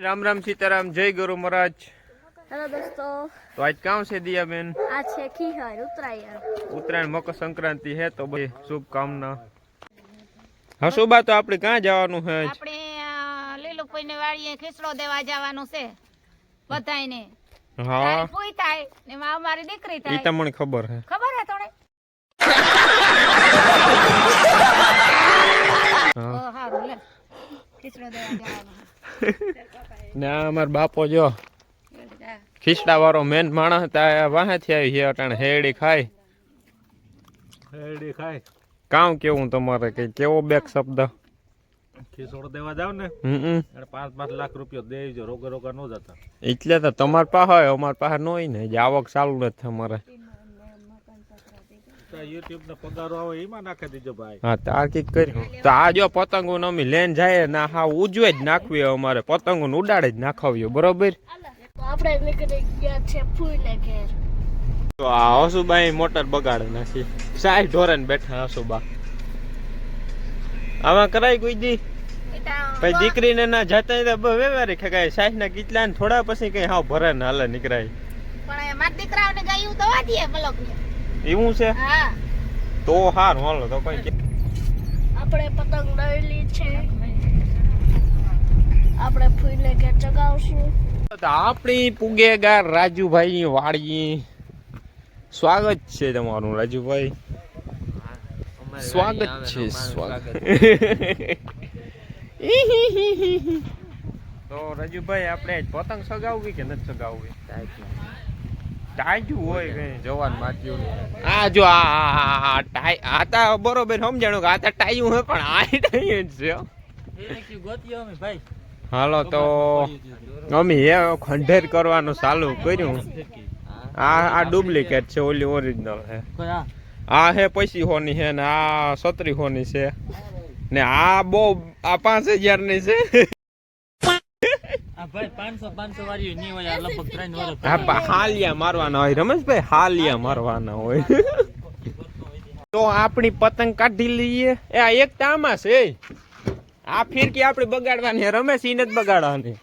રામ રામ સીતારામ જય ગુરુ મહારાજ. હેલો દોસ્તો. તો આજ કામ છે દિયાબેન? આ છે ખીહર ઉત્તરાયણ. ઉત્તરાયણ મકર સંક્રાંતિ હે તો બધી શુભકામના. હસુબા તો આપણે ક્યાં જવાનું છે આજ? આપણે લીલુભાઈ ને વાડીએ ખીસડો દેવા જવાનું છે બધાયને. હા. તારી થાય ને માં અમારી દીકરી થાય થાય. તમને ખબર હે. ખબર હે તોને? હા. હા લે. ખીચડો દેવા જવાનું ને આ અમાર બાપો જો. ખીચડા વાળો મેન માણસ ત્યાં વાહે થી આવી છે અટાણે હેડી ખાય. હેડી ખાય. કામ કેવું તમારે કે કેવો બેક શબ્દ? ખીસોડો દેવા જાવ ને હમ પાંચ પાંચ લાખ રૂપિયા દેજો રોગા રોગા નો જતા. એટલે તો તમાર પાસે હોય અમાર પાસે ન હોય ને જે આવક ચાલુ નથી અમારે. તો યુટ્યુબ ને પગારો આવે એમાં નાખી દીજો ભાઈ. હા તાર્કિક કર્યું. તો આ જો પતંગો ને અમે લઈને જાય ના હા ઉજવે જ નાખવી અમારે. પતંગો ને ઉડાડે જ નાખાવ્યો બરોબર? આપણે નીકળી ગયા છે ફૂઈને ઘેર. તો આ હસુબા મોટર બગાડે નાખી. સાઈ ઢોરે ને બેઠા હસુબા. આમાં કરાય કોઈ દી? પછી દીકરીને ના જતા તો ખગાય સાઈઠ ના કેટલા થોડા પછી કઈ હાવ ભરે ને હાલે નીકળાય. પણ મારા દીકરાઓને ગયું દવા દે મલક ને એવું છે? હા. તો હાર હાલો તો કઈ આપણે પતંગ લઈ છે. આપણે ફૂલે કે ચગાવશું. આપણી પુગેગાર રાજુભાઈ ની વાડી. સ્વાગત છે તમારું રાજુભાઈ. સ્વાગત છે સ્વાગત. તો રાજુભાઈ આપણે પતંગ સગાવવી કે નથી સગાવવી? ટાઈજુ હોય કઈ? જવાન માટ્યું આ જો આ ટાઈ આ તા બરોબર સમજાણું કે આ તા ટાયું હોય પણ આ ટાઈ જ છે. હાલો તો અમે એ ખંડેર કરવાનું ચાલુ કર્યું. આ આ ડુપ્લિકેટ છે ઓલી ઓરિજિનલ છે આ? હે પૈસી હોની છે ને આ સત્રી હોની છે. ને આ બહુ આ પાંચ ની છે હા હાલિયા મારવાના હોય રમેશભાઈ હાલિયા મારવાના હોય. તો આપણી પતંગ કાઢી લઈએ. એ આ એક તામા છે આ ફિરકી આપણે બગાડવાની છે રમેશ ઈ જ બગાડવાની.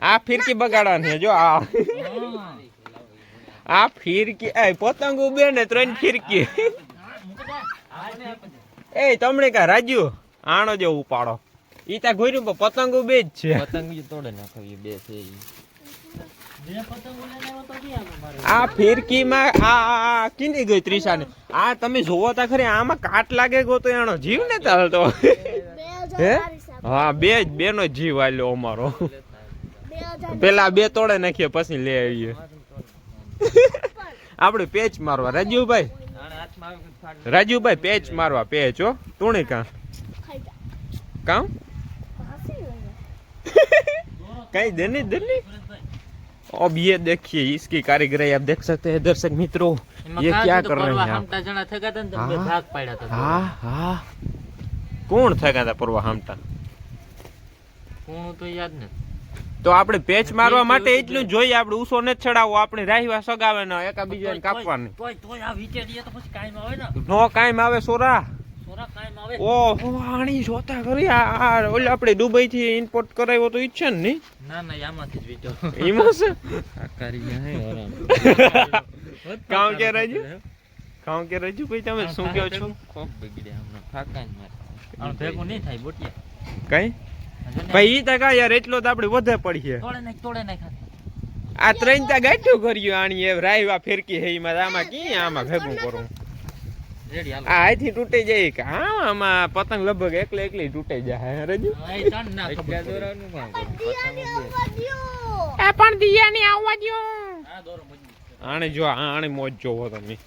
આ ફિરકી બગાડવાની છે જો આ. આ ફિરકી એ પતંગ ઉભે ને ત્રણ ફિરકી. એ તમને કા રાજુ આણો જો ઉપાડો. ઈ તા પણ પતંગો બે જ છે. આ ફિરકીમાં આ આ- આ કીની ગઈ ત્રિશાને આ તમે જોવો તા ખરી આમાં કાટ લાગે ગો તો એનો જીવ ને ચાલતો હે? હા બે જ બે નો જીવ આલ્યો અમારો. પેલા બે તોડે નાખીએ પછી લે આવીએ. આપણે પેચ મારવા. રાજુભાઈ? રાજુભાઈ પેચ મારવા. પેચ હો. તુણી કા? કામ कहीं देनी देनी अब ये देखिए इसकी कारीगरी आप देख सकते हैं दर्शक मित्रों ये क्या कर रहे हैं आप हाँ हाँ हाँ કોણ થયા હતા પૂર્વ હામટા તો આપણે પેચ મારવા માટે એટલું જ જોઈએ આપણે ઉસો ને ચડાવો આપણે રાહીવા સગાવે ને એકા બીજાને કાપવાની નો કાંઈ આવે સોરા ઓહો આણી જોતા કરી આ ઓલે આપણે દુબઈ થી ઇમ્પોર્ટ કરાવ્યો તો ઈચ્છે ને નહીં? એમાં છે? કામ કે રાજુ કામ કે રાજુ ભાઈ તમે શું કહો છો? કઈ? ભાઈ ઈ તા કા યાર એટલો તો આપણે વધે પડીએ આ ત્રણ તા ગાંઠ્યું કર્યું આણી એ રાયવા ફેરકી હે એમાં આમાં કી આમાં ભેગું કરું આ અહીંથી તૂટી જાય કે હા આમાં પતંગ લગભગ એકલે એકલી તૂટી જાય હે એ પણ દિયા. ની આવવા દો આણે જો આણે મોજ જોવો તમે.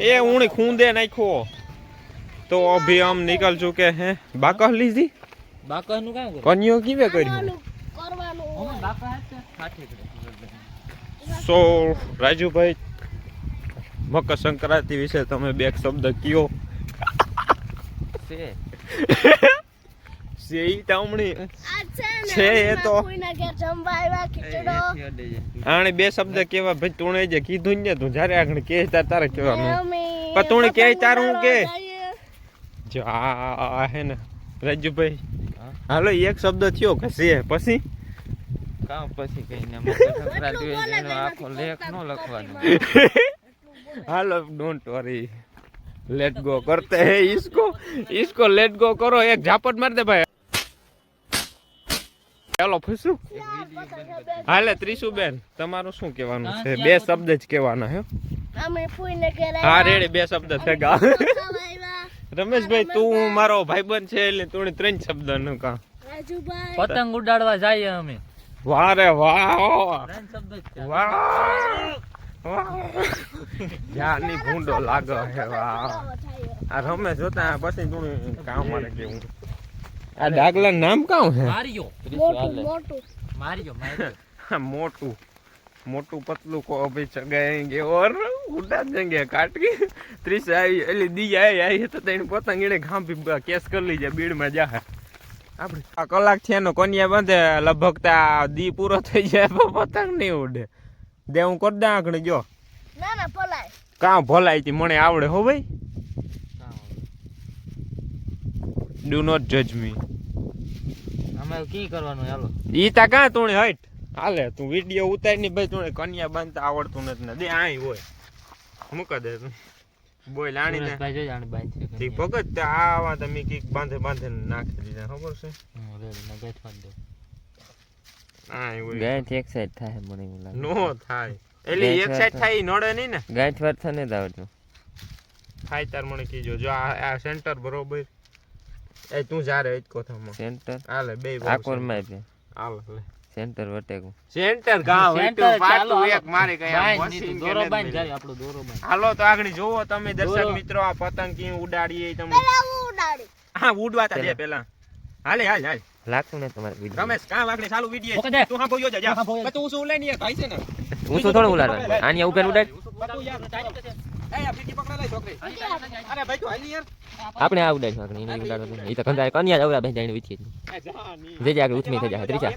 એ. ઉણી ખૂંદે નાખ્યો. તો અભી આમ નીકળ ચુકે હે બાકહ લીધી? કન્યો કીવે કર્યું કરવાનું સો રાજુભાઈ મકર સંક્રાંતિ વિશે તમે બે એક શબ્દ કયો? છે. ઈ તામણી આ છે એ તો. આણે બે શબ્દ કેવા? ભાઈ તું જે કીધું ને તું જ્યારે આગળ કે તાર તારે કહેવાનું. પણ તું કે તારું હું કે? જો આ હે ને રાજુભાઈ. હાલો એક શબ્દ થયો કે છે? પછી? કામ પછી કહીને? મકર સંક્રાંતિ આખો લેખ નો લખવાનો. Hello don't worry let go કરતે હે इसको इसको લેટ ગો કરો એક ઝાપટ માર દે ભાઈ ચાલો ફસું હાલે ત્રીસુ બેન તમારું શું કહેવાનું છે બે શબ્દ જ કહેવાના હે અમે ફૂઈને ઘેર હા રેડી બે શબ્દ ભેગા આવ્યા રમેશભાઈ તું મારો ભાઈબંધ છે એટલે તું ત્રણ શબ્દ નું કા રાજુભાઈ પતંગ ઉડાડવા જઈએ અમે વાહ રે વાહ ત્રણ શબ્દ જ છે. વાહ જ્યાંની ભૂંડો લાગે હે વાહ. આ રમે જોતા પછી થોડું કામ મારે કેવું. આ ડાગલા નામ કામ હે? મારિયો. મોટું મારિયો મારિયો. મોટું. મોટું પતલું કો ભાઈ ચગાયેંગે ઓર ઉડા જંગે કાટકી. ત્રીસ આવી એટલે દી આવી આવી તો તેને પતંગ એને ખાંભી કેસ કરી લીજે બીડમાં જા આપણે આ કલાક છે એનો કોનિયા બાંધે લગભગ દી પૂરો થઈ જાય પતંગ નહીં ઉડે. દે હું કર દે આંકડી જો. ના ના ભલાય. કાં ભલાઈ તી મને આવડે હો ભાઈ. ડુ નોટ જજ મી અમે કી કરવાનું? હાલો. ઈ તા કાં તું હટ હાલે તું વીડિયો ઉતારી ની ભાઈ તું કન્યા બાંધતા આવડતું નથી ને. દે આય હોય. મૂકા દે તું. બોલ આણી ને ભાઈ જોઈ આની બાંધ છે ભગત તે આવા તમે કીક બાંધે બાંધે નાખી દીધા ખબર છે? હું રેડી ને ગેઠવા દે. ગાંઠ એક સાઈડ થાય મને એવું લાગે. નો થાય. એટલે એક સાઈડ થાય. નડે નહીં ને. ગાંઠ વાર થને જ આવડતું થાય તાર મને કીજો જો આ સેન્ટર બરોબર. એ તું જારે જ કોથામાં સેન્ટર હાલે બે આકોરમાં આપે હાલે સેન્ટર વટેકું. સેન્ટર ગાવ સેન્ટર ચાલો એક હાલો. મારે કઈ આમ બાઈ મશીન નીતું, કે દોરો નથી જાય આપણો દોરો બાઈ હાલો તો આગળ જોવો તમે દર્શક મિત્રો આ પતંગ કેમ ઉડાડીએ તમે ઉડાડી? હા ઉડવા તા દે પેલા. હાલે હાલ હાલ. લાગતું ને તમારે વિડિયો રમેશ કા વાગડે ચાલુ વિડિયો ઓકે તું હા બોલ્યો જા. જા હા. તું શું લઈને ભાઈ છે ને? હું શું થોડું ઉલાડવાનું આની ઉપર ઉડાડ. તું એ આ ફીકી પકડા લઈ છોકરી. અરે ભાઈ તું હાલી યાર. આપણે આ ઉડાડશું આગળ એને ઉડાડવાનું. એ તો કંધાય કન્યા જવરા બેન જાઈને વિચી જા જે જે આગળ ઉથમી થઈ જાય ત્રીજા.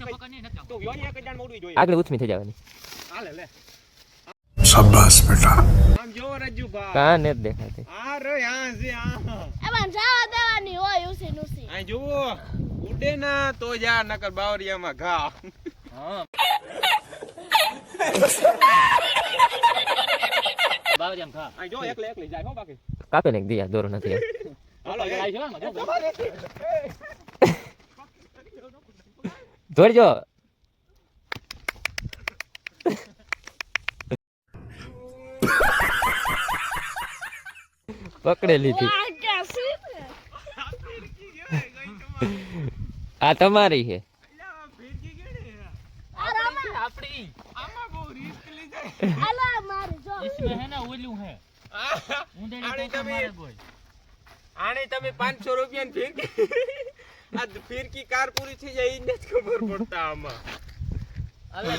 તું યોની એક જાણ મોડવી જોઈએ? આગળ ઉથમી થઈ જવાની. હાલે લે. શાબાશ બેટા. કા ને દેખાતી. આ છે ઉડે ના તો જા નકર બાવરિયામાં ઘા. હા બાવરિયામાં ઘા. આ કાપે ને દિયા દોરો નથી હાલો પકડી લીધી આ તમારી છે. આને તમે પાંચસો રૂપિયા ફિરકી આ ફિરકી કાર પૂરી થઈ જાય એને જ ખબર પડતા આમાં. અલે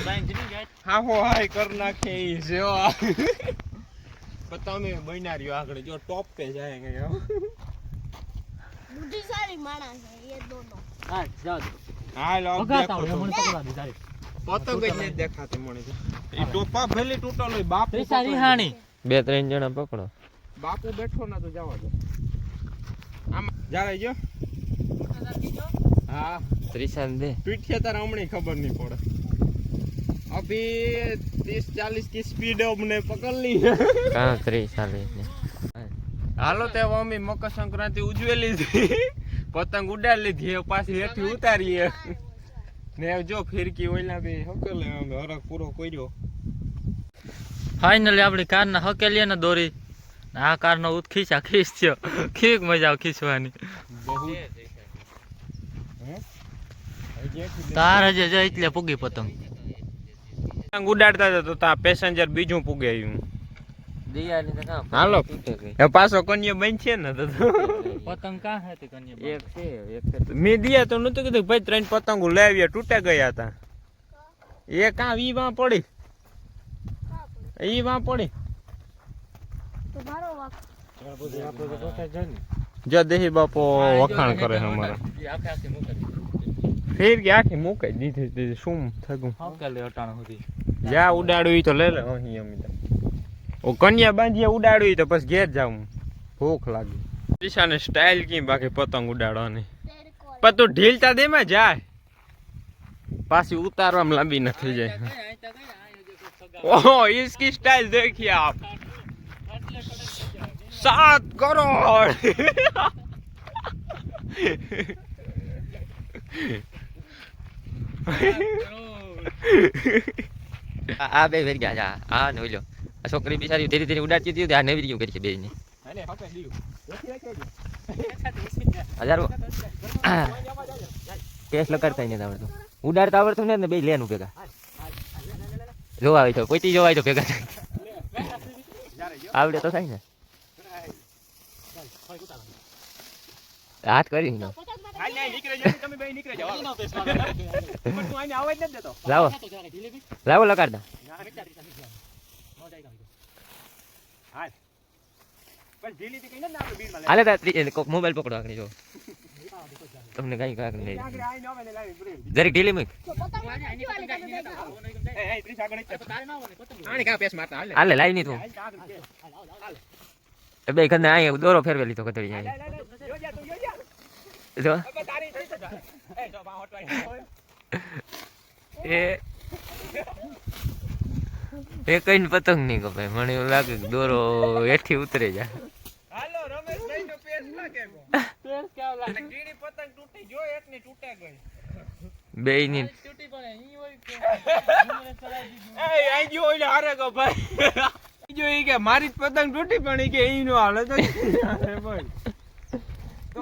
જાય. હા હો કર નાખે જો પણ તમે બન્યા રહ્યો આગળ. જો ટોપ પે જાય ગયો બુદ્ધિશાળી માણસ છે એ દોનો. હા જાઓ. હા લો ભગાતા હોય મને પકડા દે તારી પતંગ જ નથી દેખાતી મને. એ ટોપા ભલે તૂટેલો હોય બાપુ સારી હાણી બે ત્રણ જણા પકડો. બાપુ બેઠો ના તો જવા દો. આમ જારે જો. હા. ત્રિશાન દે. પીઠે તારા હમણાં ખબર નહીં પડે. અભી ત્રીસ ચાલીસ की સ્પીડ અમને પકડ લી. કાં ત્રીસ ચાલીસ ને. હાલો તે અમે મકર સંક્રાંતિ ઉજવેલી હતી પતંગ ઉડાડી લીધી. પાછી હેઠી ઉતારીએ. ને જો ફિરકી ઓઈલા બે હકેલે. હરક પૂરો કર્યો. ફાઇનલી આપણી કારના હકેલીએ ને દોરી. આ કારનો ઉત ખીચા ખીચ થયો. ખીક મજા આવે ખીચવાની. બહુ તાર હજે જાય એટલે પૂગી પતંગ. પતંગ ઉડાડતા હતા તો ત્યાં પેસેન્જર બીજું પૂગે આવ્યું દિયાની તો કાં હાલો. ગઈ. પાછો કન્યા બન છે ને તો પતંગ કાં હે કન્યા એક છે એક છે મેં દિયા તો નતું કીધું ભાઈ ત્રણ પતંગો લાવ્યા તૂટે ગયા હતા એ કાં વી વાં પડી? ઈ વાં પડી? તો મારો વાક. જો દેહી બાપો વખાણ કરે છે અમારા. ફેર કે આખી મૂકાઈ દીધી દીધી શું થયું? હકેલી અટાણ સુધી. જ્યાં ઉડાડું તો લે લે. અહીં અમે ઓ કન્યા બાંધીએ ઉડાડું તો પછી ઘેર જાઉં. ભૂખ લાગે. દિશાને સ્ટાઇલ કી બાકી પતંગ ઉડાડવાની? પણ તું ઢીલતા દેમાં જાય પાછી ઉતારવામાં લાંબી ન થઈ જાય. ઓહો ઇસકી સ્ટાઇલ દેખી આપ. સાત કરોડ. Oh આ બે વેરી ગયા. આ આ ને ઓલો. આ છોકરી બિચારી ધીરે ધીરે ઉડાડતી હતી આ નવી કરી છે બે ને હજારો. કેસ લગાડતા નથી આવડતું. ઉડાડતા આવડતું ને બે લેન ભેગા. જોવા આવી તો કોઈ જોવા આવી તો ભેગા. થાય આવડે તો થાય ને. હાથ કરી નો લાવો. લગાડ લગાડતા હાલે. કોક મોબાઈલ પકડો આગળ જો. તમને કઈ કાક નહીં. જરીક ઢીલી મૂક. હાલે. લાવી નહીં તું બે ખંડે અહીંયા દોરો ફેરવે લીધો કતરી અહીંયા જો એ એ કઈ પતંગ નહીં કપાય મને એવું લાગે કે દોરો હેઠી ઉતરે જાય હાલો રમેશભાઈ નો પેસ લાગે કીડી પતંગ તૂટી જો તૂટે ગઈ. બે ની. એ આઈ ગયો ઓલે હારે ગો ભાઈ. ઈ કે મારી જ પતંગ તૂટી પણ ઈ કે ઈ નો હાલે તો હાલે ભાઈ.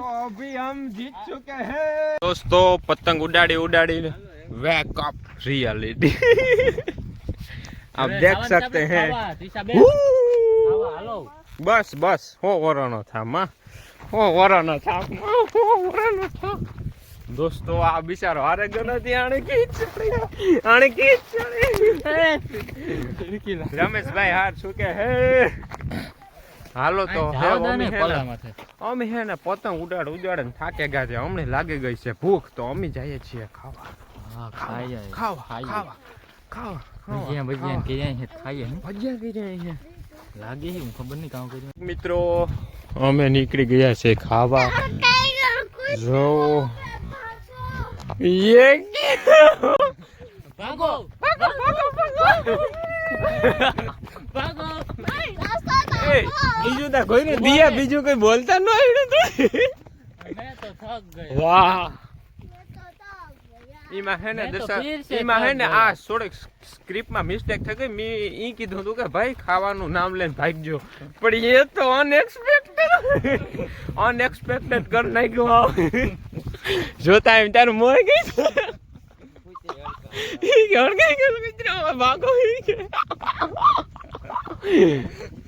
તો અભી હમ જીત ચુકે હે દોસ્તો પતંગ ઉડાડી ઉડાડીને વેક અપ रियलिटी आप देख सकते हैं Woo! બસ બસ હો વરાનો થા માં હો વરાનો થા માં, હો વરાનો થા દોસ્તો આ બિચારો હારે ગયો નથી આણે કીચડી આણે કીચડી રમેશભાઈ હાર શું કે હે હાલો તો અમે હે ને- પતંગ ઉડાડ ઉડાડ ને થાકે ગયા છે અમને લાગી ગઈ છે ભૂખ તો અમે જઈએ છીએ ખાવા. ખાવા ખાવા ખાવા ખાવા ભજીયા ભજીયા કે જાય ખાઈએ ભજીયા પી રહ્યા છે. લાગે છે હું ખબર નહીં કામ કર્યું. મિત્રો અમે નીકળી ગયા છે ખાવા. જો. ભાગો. બીજું તા કોઈ દિયા બીજું કઈ બોલતા ન આવ્યું તો વાહ. એમાં હે ને મેં તો દશા પીર છે ઈમાં હે ને આ થોડીક સ્ક્રિપ્ટમાં મિસ્ટેક થઈ ગઈ. મેં ઈ કીધું હતું કે ભાઈ ખાવાનું નામ લઈને ભાગજો. પણ એ તો અનએક્સપેક્ટેડ અનએક્સપેક્ટેડ કર નાખ્યું આવ. જોતા એમ તારું મોર ગઈ. મિત્રો ભાગો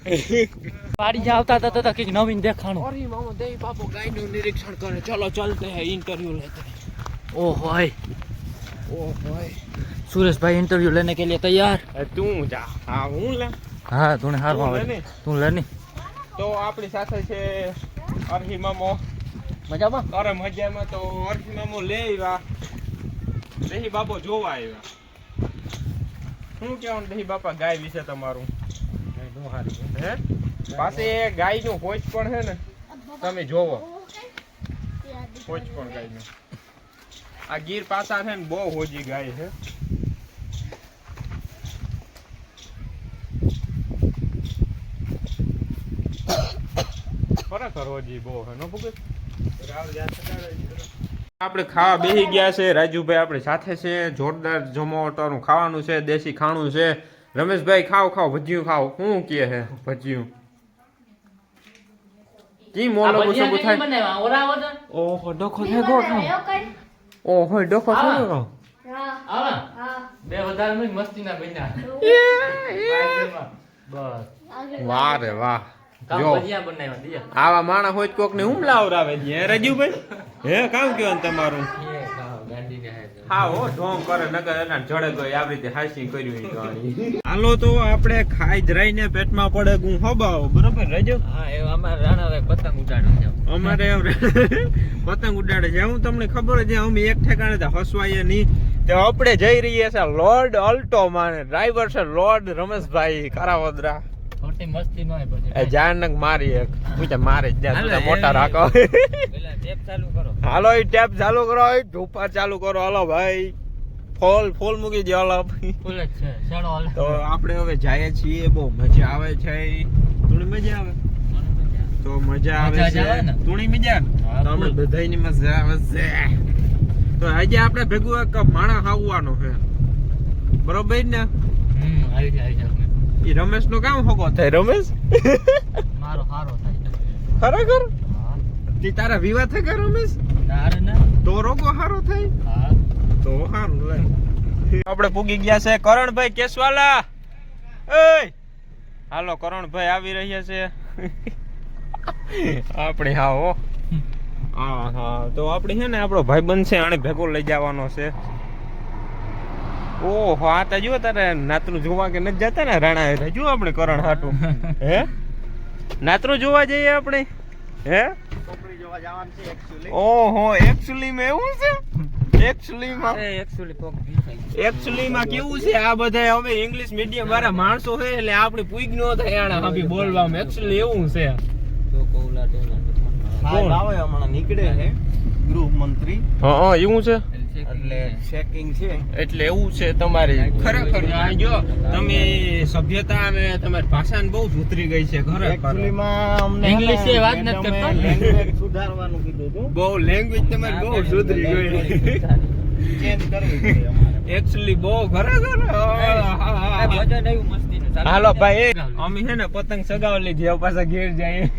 પાડી આવતા હતા તો કંઈક નવીન દેખાણું. અરે મામા દેવી બાપુ ગાયનું નિરીક્ષણ કરે. ચલો ચલતે હે ઇન્ટરવ્યુ લેતે ઓ હોય ઓ હોય સુરેશભાઈ ઇન્ટરવ્યુ લેને કે લિયે તૈયાર? તું જા. હા હું લે. હા તું હારમાં તું લે ની તો આપણી સાથે છે અરહી મામો. મજામાં? અરે મજામાં તો અરહી મામો લે આવ્યા. દહી બાપો જોવા આવ્યા. શું કહેવાનું? દહી બાપા ગાય વિશે તમારું? હે? પાસે એ ગાયનું કોચ પણ છે ને, તમે જોવો. કોચ પણ ગાયનું. આ ગીર પાસા છે ને બહુ હોજી ગાય છે ખરેખર હોજી બહુ હે, નો ભૂગે આપણે ખાવા બેસી ગયા છે. રાજુભાઈ આપણી સાથે છે. જોરદાર જમાવટાનું ખાવાનું છે, દેશી ખાણું છે. રમેશભાઈ ખાવ ખાઓ ભજીયું ખાઓ. શું કે હે ભજીયું? કી મોલો ગુસો થાય. ઓહો ડોખો થાય ગો ઓહો ડોખો થાય ગો બે વધારે નહીં મસ્તી ના બન્યા બસ. વાહ રે વાહ. જો. ભજીયા બનાવ્યા દિયા. આવા માણસ હોય કોક ને હુમલા આવરાવે રાજુભાઈ? હે કામ કેવાનું તમારું? હા હો ઢોંગ કરે નગર એના જડે ગઈ આવી રીતે હાસી કર્યું હાલો તો આપણે ખાઈ જ રહીને પેટમાં પડે ગું હબાવો બરોબર રજો હા એ અમારે રાણાભાઈ પતંગ ઉડાડવા જાવ. અમારે પતંગ ઉડાડે છે. હું તમને ખબર છે અમે એક ઠેકાણે તો હસવાઈએ નહીં. તો આપણે જઈ રહીએ છે લોર્ડ અલ્ટો માં ડ્રાઈવર છે લોર્ડ રમેશભાઈ કારાવદરા. મસ્તી ન હોય પછી. એ જાનક મારી એક. પૂછે મારે જ મોટા રાખો હાલો એ ટેપ ચાલુ કરો એ ધૂપા ચાલુ કરો. હાલો ભાઈ ફોલ ફોલ મૂકી દે હાલો. ફૂલ જ છે. ચાલો હાલે. તો આપણે હવે જઈએ છીએ બહુ મજા આવે છે થોડી મજા આવે? તો મજા આવે છે. થોડી મજા તો આપણે બધાયની મજા આવે છે. તો આજે આપણે ભેગું એક માણસ આવવાનો છે. બરોબર ને? હમ આવી જાય આવી જાય એ રમેશ નો કામ હોગો થાય રમેશ? મારો હારો થાય. ખરેખર? તે તારા વિવાહ થઈ ગયા રમેશ? તો રોગો હારો થાય? તો હારું લે. આપણે પૂગી ગયા છે કરણભાઈ કેસવાલા. એ હાલો કરણભાઈ આવી રહ્યા છે. આપણે હા હો. હા હા. તો આપણે છે ને આપણો ભાઈ બનશે આને ભેગો લઈ જવાનો છે. ઓહો આ તો જુઓ તારે નાતરું જોવા કે નથી જતા ને રાણા જુઓ જો આપણે કરણ હાટું. હે? નાતરું જોવા જઈએ આપણે? હે? ઓહો એકચ્યુઅલી માં એવું છે? એકચ્યુઅલી માં? એકચ્યુઅલી પગ ભીસાઈ માં કેવું છે? આ બધા હવે ઇંગ્લિશ મીડિયમ વાળા માણસો છે એટલે આપણે પૂગ ન થાય આણા હાબી બોલવામાં. એકચ્યુઅલી એવું છે. તો કોલા ટોલા કોણ? આવે હમણાં નીકળે છે ગૃહમંત્રી હા હા એવું છે? એટલે ચેકિંગ છે. એટલે એવું છે તમારી. ખરેખર. આ જો તમે સભ્યતા અને તમારી ભાષા બહુ જ ઉતરી ગઈ છે ખરેખર. અમને ઇંગ્લિશ એ વાત નથી કરતો. લેંગ્વેજ સુધારવાનું કીધું હતું. બહુ લેંગ્વેજ તમારી બહુ સુધરી ગઈ. ચેન્જ કરવી એકચ્યુઅલી બહુ ખરેખર? હા, હા, હા. ભજન એવું મસ્તી નું હાલો ભાઈ એ. અમે છે ને પતંગ સગાવી લીધી પાછા ઘેર જાય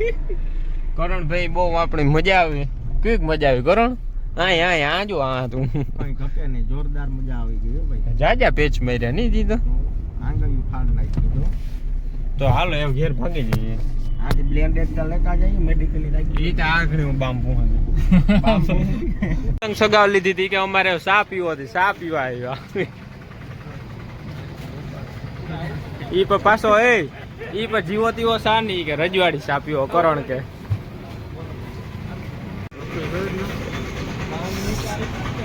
કરણભાઈ બહુ આપણી મજા આવી. કંઈક મજા આવી કરણ? આય આય આ જો આ તું. કઈ ઘટે નહીં જોરદાર મજા આવી ગઈ ભાઈ. જાજા પેચ માર્યા નહીં દીધો? આંગળી ફાડ નાખી દીધો. તો હાલો એ ઘેર ભાગી જઈએ. આજે બ્લેન્ડેડ તો લેતા જઈએ મેડિકલી રાખી એ તો આખરી હું બાંબુ પતંગ સગાવ લીધી હતી કે અમારે સા પીવો હતી? સા પીવા આવ્યા. ઈ પર પાછો એ ઈ પર જીવો તીવો સા નહીં કે રજવાડી સા પીવો કરણ કે.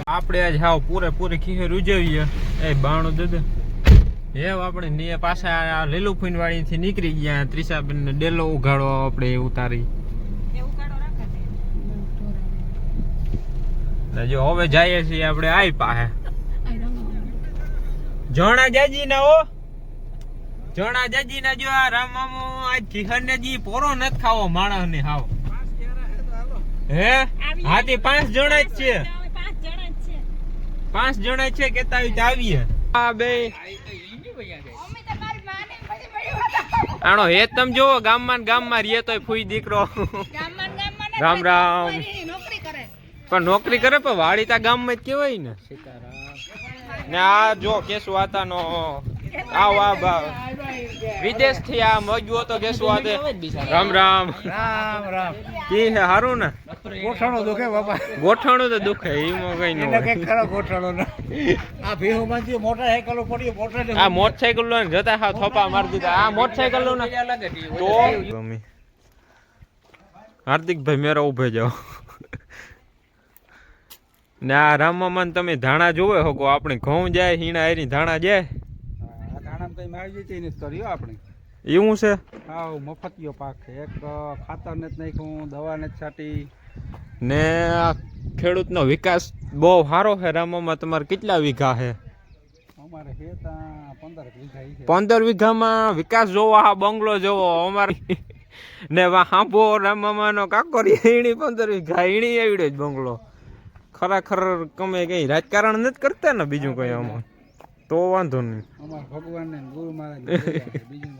આપણે આજ હાવ પૂરેપૂરી ખીચર ઉજવીએ. એ બાણું દે એવ આપણે ને પાછા આ લીલું વાળી થી નીકળી ગયા. ત્રિષાબેન ને ડેલો ઉઘાડો આપણે ઉતારી. જો હવે જઈએ છીએ આપણે આઈ પાસે. જણા જાજી ના ઓ જણા જાજી ના જો આ રામ મામો આજ ખીહર ને જી પોરો નત ખાવો માણસ ને હાવ હે હાથી પાંચ જણા જ છે. પાંચ જણા છે કેતા હોય તો આવીએ. આ બે. આનો હે તમ જોવો ગામમાં ગામમાં રહે તોય ફૂઈ દીકરો. રામ રામ. પણ નોકરી કરે પણ વાડી તા ગામમાં જ કેવાય ને. ને આ જો કેસુ આતાનો આવ આ બા વિદેશથી આ મજ્યો તો કેસુ આતે રામ રામ. રામ રામ. કી હે હારું ને? ગોઠણો દુખે બાપા. ગોઠણો તો દુખે ઈમો કઈ નો હોય. ખરો ગોઠણો ને. આ ભેહો માંથી મોટરસાયકલો પડી મોટર આ મોટરસાયકલ લો ને જતા હા થોપા માર દીધા. આ મોટરસાયકલ લો ને. તો ગમી. હાર્દિકભાઈ મેરા ઉભે જાઓ. ને આ રામમાન તમે ધાણા જોવે હકો? આપણે ઘઉં જાય હીણા એની ધાણા જાય. માવજી નથી કર્યો આપણે. એવું છે? હાવ મફતિયો પાક. છે એક ખાતર જ નાખ્યું દવા ને જ છાંટી. ને આ ખેડૂતનો વિકાસ બહુ સારો છે. રામામાં તમારે કેટલા વીઘા છે? અમારે છે પંદર વીઘા પંદર વીઘામાં વિકાસ જોવો આ બંગલો જોવો. અમારે ને હાંભો રામામાનો કાકોરી એણી પંદર વીઘા ઈણી એવડે જ બંગલો. ખરેખર તમે કઈ રાજકારણ નથી કરતા ને બીજું કઈ આમાં? તો વાંધો નહીં. અમારે ભગવાન ને ગુરુ મહારાજ બીજું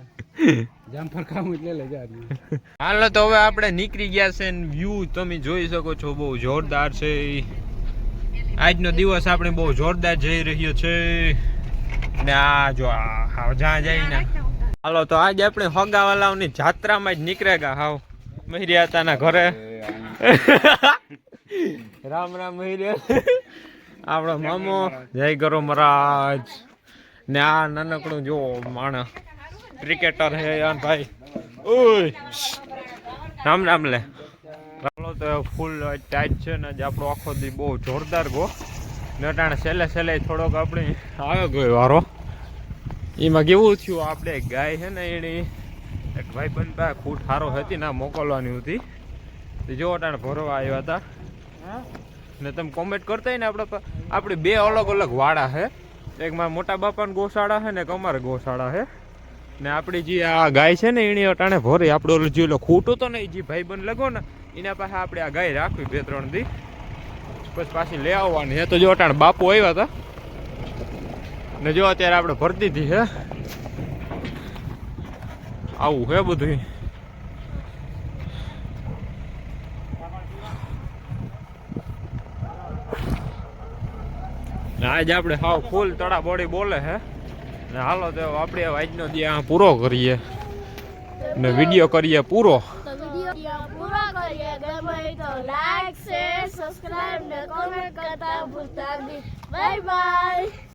જામફળ ખાવું એટલે લઈ જાય હાલો તો હવે આપણે નીકળી ગયા છે વ્યૂ તમે જોઈ શકો છો બહુ જોરદાર છે આજનો દિવસ આપણે બહુ જોરદાર જઈ રહ્યો છે. ને આ જો જ્યાં જઈને હાલો તો આજે આપણે હોગાવાલાઓની જાત્રામાં જ નીકળેગા હાવ. મહિરિયાતાના ઘરે. રામ રામ મહિરિયા. આપણો મામો. જય ગરો મહારાજ. ને આ નાનકડું જો માણસ ક્રિકેટર હે યાર ભાઈ. ઓય રામ રામ લે. ચાલો તો ફૂલ ટાઈટ છે ને જે આપણો આખો દી બહુ જોરદાર ગો. નટાણે છેલ્લે છેલ્લે થોડોક આપણે આવ્યો ગયો વારો. એમાં કેવું થયું? આપણે ગાય છે ને એની, એક ભાઈ પાસે ખૂટ સારો હતી ના મોકલવાની હતી. જો અટાણે ભરવા આવ્યા હતા. ને તમે કોમેન્ટ કરતા ને આપણે આપણી બે અલગ અલગ વાડા છે. એક મારા મોટા બાપાની ગોશાળા છે ને એક અમારે ગોશાળા છે. ને આપણી જે આ ગાય છે ને એની અટાણે ભરી આપણે ઓલું જે ઓલો તો ને જે ભાઈ બંધ લગો ને, એના પાસે આપણે આ ગાય રાખવી બે ત્રણ દી. પછી પાછી લઈ આવવાની એ તો જો અટાણે બાપુ આવ્યા હતા. ને જો અત્યારે આપણે ભરતી હતી હે આવું હે બધું આજ આપણે હાવ ફૂલ તડા બોડી બોલે હે. ને હાલો તો આપણે આજનો દી આ પૂરો કરીએ. ને વીડિયો કરીએ પૂરો. Bye bye